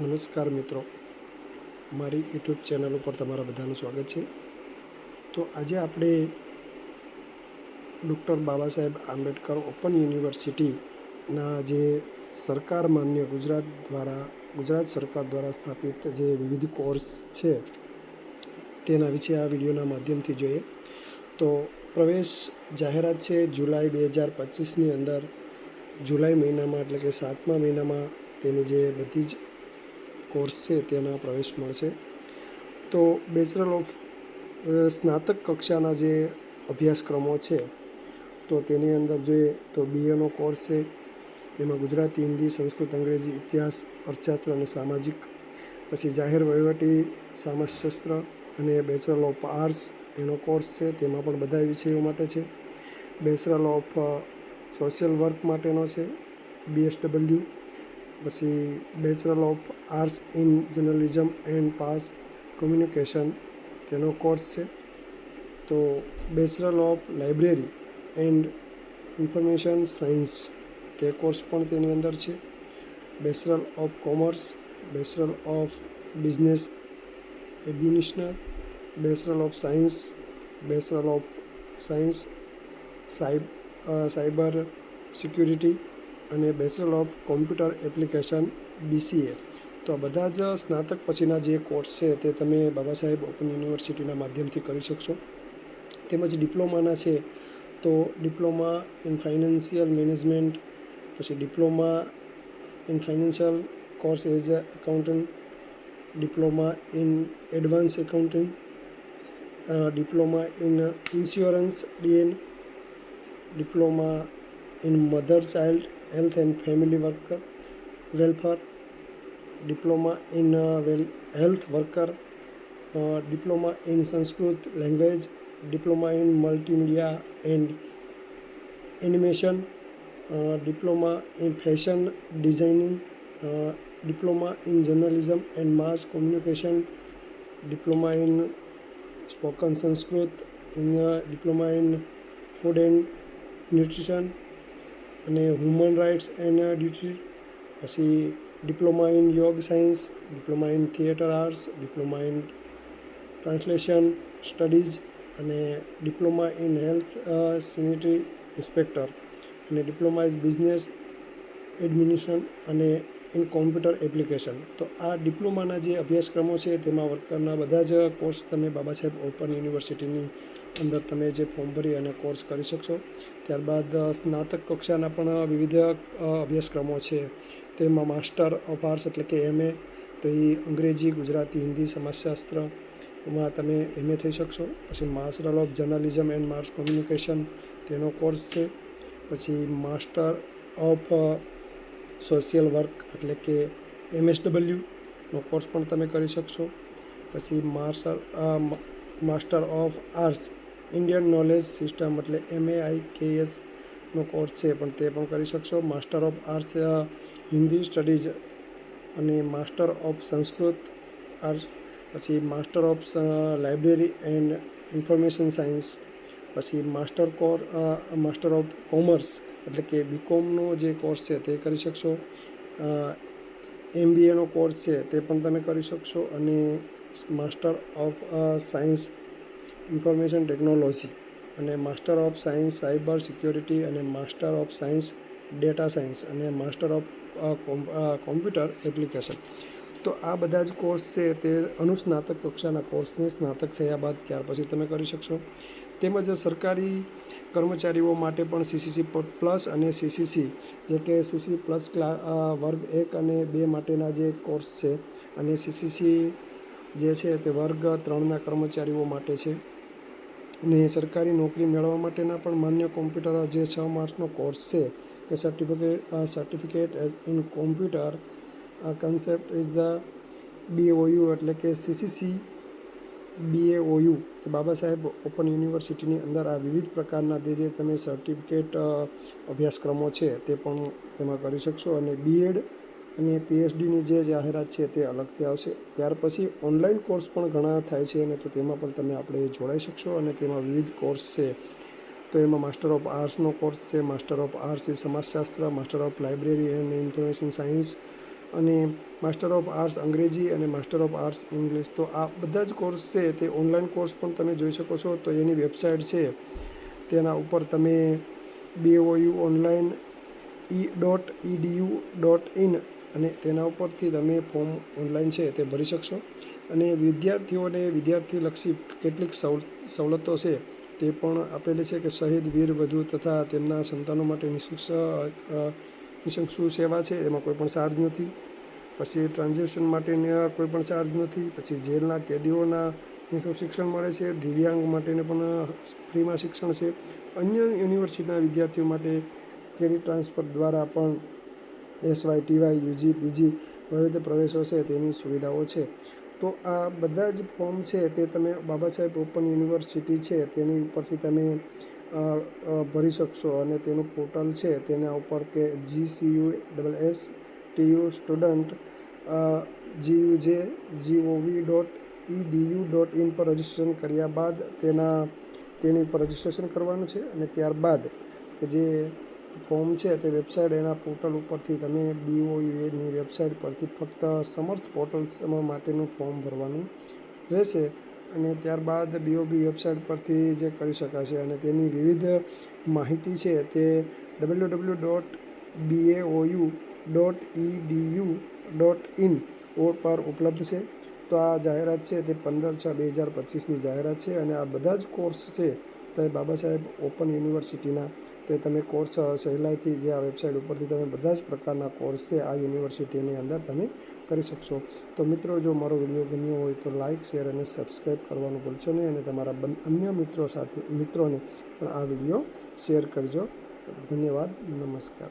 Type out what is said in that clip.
નમસ્કાર મિત્રો મારી યુટ્યુબ ચેનલ ઉપર તમારા બધાનું સ્વાગત છે તો આજે આપણે ડૉક્ટર બાબા સાહેબ આંબેડકર ઓપન યુનિવર્સિટીના જે સરકાર માન્ય ગુજરાત દ્વારા ગુજરાત સરકાર દ્વારા સ્થાપિત જે વિવિધ કોર્સ છે તેના વિશે આ વિડીયોના માધ્યમથી જોઈએ તો પ્રવેશ જાહેરાત છે જુલાઈ બે હજાર પચીસની અંદર જુલાઈ મહિનામાં એટલે કે સાતમા મહિનામાં તેની જે બધી જ કોર્સ છે તેના પ્રવેશ મળશે તો બેચરલ ઓફ સ્નાતક કક્ષાના જે અભ્યાસક્રમો છે તો તેની અંદર જોઈએ તો બીએનો કોર્સ છે તેમાં ગુજરાતી હિન્દી સંસ્કૃત અંગ્રેજી ઇતિહાસ અર્થશાસ્ત્ર અને સામાજિક પછી જાહેર વહીવટી સમાજશાસ્ત્ર અને બેચરલ ઓફ આર્ટ્સ એનો કોર્સ છે તેમાં પણ બધા વિષયો માટે છે બેચરલ ઓફ સોશિયલ વર્ક માટેનો છે બીએસડબલ્યુ પછી bachelor of arts in journalism and mass communication તેનો કોર્સ છે તો bachelor of library and information science તે કોર્સ પણ તેની અંદર છે bachelor of commerce bachelor of business administer bachelor of science bachelor of science સાયબ cyber security અને bachelor of computer application BCA તો બધા જ સ્નાતક પછીના જે કોર્સ છે તે તમે બાબા સાહેબ ઓપન યુનિવર્સિટીના માધ્યમથી કરી શકશો તેમજ ડિપ્લોમાના છે તો ડિપ્લોમા ઇન ફાઇનાન્શિયલ મેનેજમેન્ટ પછી diploma in financial course as a accountant diploma in advance accountant diploma in insurance DN diploma in mother child health and family worker welfare diploma in uh, health worker, uh, diploma in Sanskrit language, diploma in multimedia and animation, uh, diploma in fashion designing, diploma in journalism and mass communication, diploma in spoken Sanskrit, diploma in food and nutrition, અને human rights and duty પછી diploma in yoga science diploma in theatre arts diploma in translation studies અને diploma in health sanitary inspector અને diploma is business administration અને in computer application તો આ ડિપ્લોમાના જે અભ્યાસક્રમો છે તેમાં વર્કરના બધા જ કોર્સ તમે બાબા સાહેબ ઓપન યુનિવર્સિટીની અંદર તમે જે ફોર્મ ભરી અને કોર્સ કરી શકશો ત્યારબાદ સ્નાતક કક્ષાના પણ વિવિધ અભ્યાસક્રમો છે તેમાં માસ્ટર ઓફ આર્ટ્સ એટલે કે એમએ તો એ અંગ્રેજી ગુજરાતી હિન્દી સમાજશાસ્ત્ર સમાજશાસ્ત્રમાં તમે એમએ થઈ શકશો પછી master of journalism and mass communication તેનો કોર્સ છે પછી માસ્ટર ઓફ સોશિયલ વર્ક એટલે કે એમએસડબલ્યુનો કોર્સ પણ તમે કરી શકશો પછી marshal master of arts Indian knowledge system એટલે કે એમએઆઈકેએસનો કોર્સ છે પણ તે પણ કરી શકશો master of arts Hindi studies અને માસ્ટર ઓફ સંસ્કૃત આર્ટ્સ પછી master of library and information science પછી master core master of commerce એટલે કે બીકોમનો જે કોર્સ છે તે કરી શકશો એમબીએનો કોર્સ છે તે પણ તમે કરી શકશો અને master of science information technology અને master of science cyber security અને master of science data science અને માસ્ટર ઓફ કોમ્પ્યુટર એપ્લિકેશન તો આ બધા જ કોર્સ છે તે અનુસ્નાતક કક્ષાના કોર્સને સ્નાતક થયા બાદ ત્યાર પછી તમે કરી શકશો તેમજ સરકારી કર્મચારીઓ માટે પણ સીસીસી પ્લસ અને સીસીસી જે કે સીસી પ્લસ ક્લા વર્ગ એક અને બે માટેના જે કોર્સ છે અને સીસીસી જે છે તે વર્ગ ત્રણના કર્મચારીઓ માટે છે અને સરકારી નોકરી મેળવવા માટેના પણ માન્ય કોમ્પ્યુટર જે છ માર્ચનો કોર્સ છે કે certificate certificate in computer concept is the BOU એટલે કે સીસીસી બીએઓયુ તો બાબા સાહેબ ઓપન યુનિવર્સિટીની અંદર આ વિવિધ પ્રકારના જે તમે સર્ટિફિકેટ અભ્યાસક્રમો છે તે પણ તેમાં કરી શકશો અને બીએડ અને પીએચડીની જે જાહેરાત છે તે અલગથી આવશે ત્યાર પછી ઓનલાઈન કોર્સ પણ ઘણા થાય છે અને તો તેમાં પણ તમે આપણે જોડાઈ શકશો અને તેમાં વિવિધ કોર્સ છે તો એમાં માસ્ટર ઓફ આર્ટ્સનો કોર્સ છે માસ્ટર ઓફ આર્ટ્સ એ સમાજશાસ્ત્ર master of library and information science અને માસ્ટર ઓફ આર્ટ્સ અંગ્રેજી અને માસ્ટર ઓફ આર્ટ્સ ઇંગ્લિશ તો આ બધા જ કોર્સ છે તે ઓનલાઈન કોર્સ પણ તમે જોઈ શકો છો તો એની વેબસાઇટ છે તેના ઉપર તમે OU online E dot EDU dot in અને તેના ઉપરથી તમે ફોર્મ ઓનલાઈન છે તે ભરી શકશો અને વિદ્યાર્થીઓને વિદ્યાર્થીલક્ષી કેટલીક સવલતો છે તે પણ આપેલી છે કે શહીદ વીર વધુ તથા તેમના સંતાનો માટે નિઃશુલ્ક શું સેવા છે એમાં કોઈ પણ ચાર્જ નથી પછી ટ્રાન્ઝેક્શન માટેના કોઈ પણ ચાર્જ નથી પછી જેલના કેદીઓના નિઃશુલ્ક શિક્ષણ મળે છે દિવ્યાંગ માટેને પણ ફ્રીમાં શિક્ષણ છે અન્ય યુનિવર્સિટીના વિદ્યાર્થીઓ માટે ક્રેડિટ ટ્રાન્સફર દ્વારા પણ એસવાય ટીવાય યુજી પીજી વિવિધ પ્રવેશો છે તેની સુવિધાઓ છે તો આ બધા જ ફોર્મ છે તે તમે બાબા સાહેબ ઓપન યુનિવર્સિટી છે તેની ઉપરથી તમે ભરી શકશો અને તેનું પોર્ટલ છે તેના ઉપર કે G C GCU double S T U student J G OV dot EDU dot in પર રજીસ્ટ્રેશન કર્યા બાદ તેના તેની પર રજિસ્ટ્રેશન કરવાનું છે અને ત્યારબાદ કે જે ફોર્મ છે તે વેબસાઇટ એના પોર્ટલ ઉપરથી તમે બીઓયુએની વેબસાઇટ પરથી ફક્ત સમર્થ પોર્ટલ માટેનું ફોર્મ ભરવાનું રહેશે અને ત્યારબાદ બીઓબી વેબસાઇટ પરથી જે કરી શકાશે અને તેની વિવિધ માહિતી છે તે W W dot BAOU dot D U dot in ઓ પર ઉપલબ્ધ છે તો આ જાહેરાત છે તે પંદર છ બે હજાર પચીસની જાહેરાત છે અને આ બધા જ કોર્સ છે તે બાબા સાહેબ ઓપન યુનિવર્સિટીના તે તમે કોર્સ સહેલાઈથી જે આ વેબસાઇટ ઉપરથી તમે બધા જ પ્રકારના કોર્સ છે આ યુનિવર્સિટીની અંદર તમે કરી શકશો તો મિત્રો જો મારો વિડીયો ગમ્યો હોય તો લાઇક શેર અને સબસ્ક્રાઈબ કરવાનું ભૂલશો નહીં અને તમારા અન્ય મિત્રો સાથે મિત્રોને પણ આ વિડીયો શેર કરજો ધન્યવાદ નમસ્કાર